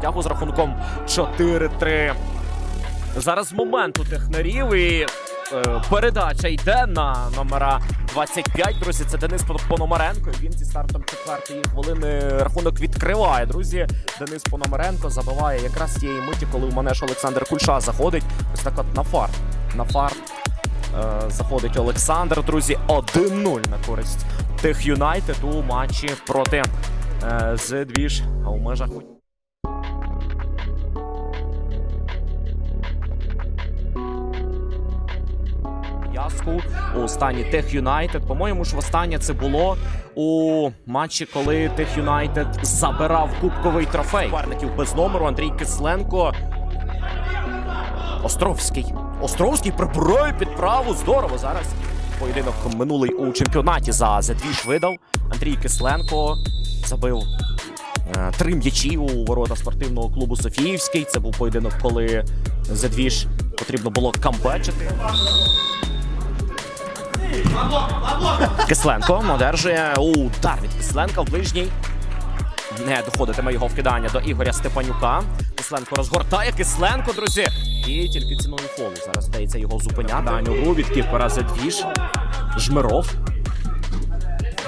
звитягу з рахунком 4-3. Зараз з моменту технарів і е, передача йде на номера 25. Друзі, це Денис Пономаренко. Він зі стартом четвертої хвилини рахунок відкриває. Друзі, Денис Пономаренко забиває якраз тієї миті, коли у мене ж Олександр Кульша заходить. Ось так от на фарт. На фарт е, заходить Олександр. Друзі, 1-0 на користь тих Юнайтед у матчі проти е, Зедвіж. У межах Яску у стані Тех Юнайтед. По-моєму ж востаннє це було у матчі, коли Тех Юнайтед забирав кубковий трофей. Парників без номеру Андрій Кисленко. Островський. Островський прибирає під праву. Здорово зараз. Поєдинок минулий у чемпіонаті за Зедвіж видав. Андрій Кисленко забив е, три м'ячі у ворота спортивного клубу Софіївський. Це був поєдинок, коли Зедвіж потрібно було камбечити. Кисленко одержує удар від Кисленка в ближній. Не доходитиме його вкидання до Ігоря Степанюка. Кисленко розгортає Кисленко, друзі. І тільки ціною фолу зараз вдається його зупиняти. Даню гру від кіпера. Жмиров.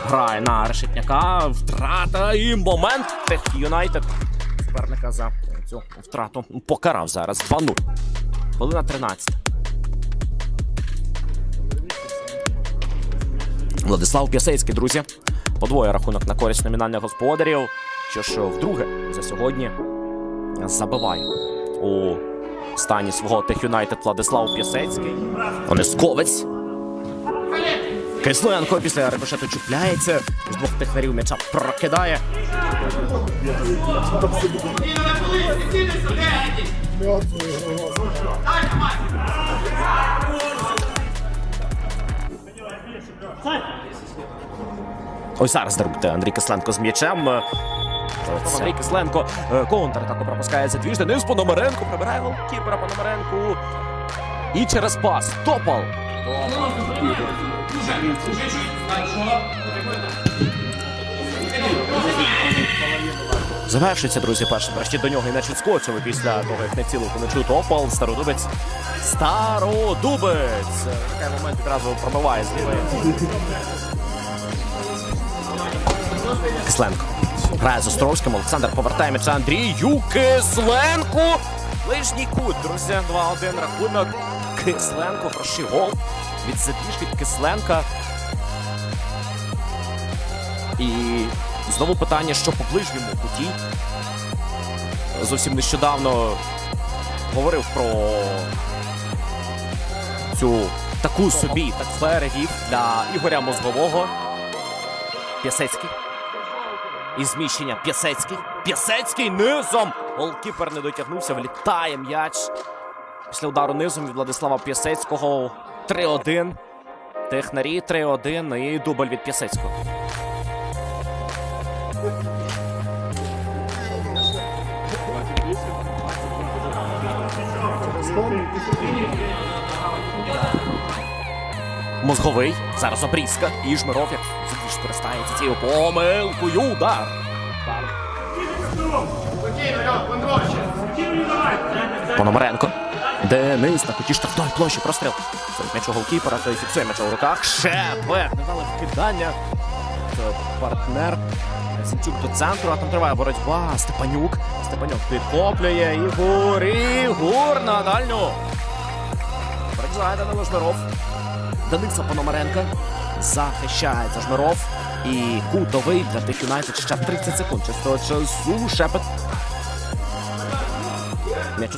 Грає на решетняка. Втрата і момент. Тех Юнайтед. Суперника за цю втрату покарав зараз. 2-0. Хвилина 13. Владислав П'ясецький, друзі. Подвоє рахунок на користь номінальних господарів. Що ж вдруге за сьогодні забиває у стані свого Тех Юнайтед Владислав П'ясецький. Онисковець. Кисленко після рикошету чіпляється. З двох технарів м'яча прокидає. Ось зараз дробите Андрій Кисленко з м'ячем. Андрій Кисленко е, контратаку пропускається за двіж. Денис Пономаренко прибирає голкіпера Пономаренку. І через пас. Топал. Завершується, друзі, перший врешті до нього і м'яч відскочили після того, як не цілив м'ячу Топал. Стародубець. Стародубець. Такий момент відразу пробиває з лівої. Кисленко. Грає з Островським. Олександр повертає м'яча Андрію Кисленку. Ближній кут, друзі. 2-1 рахунок. Кисленко. Хороший гол. Від від Кисленка. І знову питання, що по ближньому куті. Зовсім нещодавно говорив про цю таку собі так перевів для Ігоря Мозгового. П'ясецький. І зміщення П'ясецький. П'ясецький низом. Голкіпер не дотягнувся. Влітає м'яч. Після удару низом від Владислава П'ясецького 3-1. Технарі 3-1 і дубль від П'ясецького. Мозговий. Зараз обрізка. І Жмиров як Задвіж користається цією помилкою. Удар. Пономаренко. Денис на куті штрафної площі простріл. Це м'яч у голкіпера, той фіксує м'яч у руках. Шепет. Не дали вкидання. Це партнер. Сінчук до центру, а там триває боротьба. Степанюк. Степанюк підхоплює. Ігор. Ігор на дальню. Переджає Данило Жмиров. Дениса Пономаренка. Захищається Жмиров. І кутовий для тих Юнайтед ще 30 секунд. Чисто часу шепет. М'яч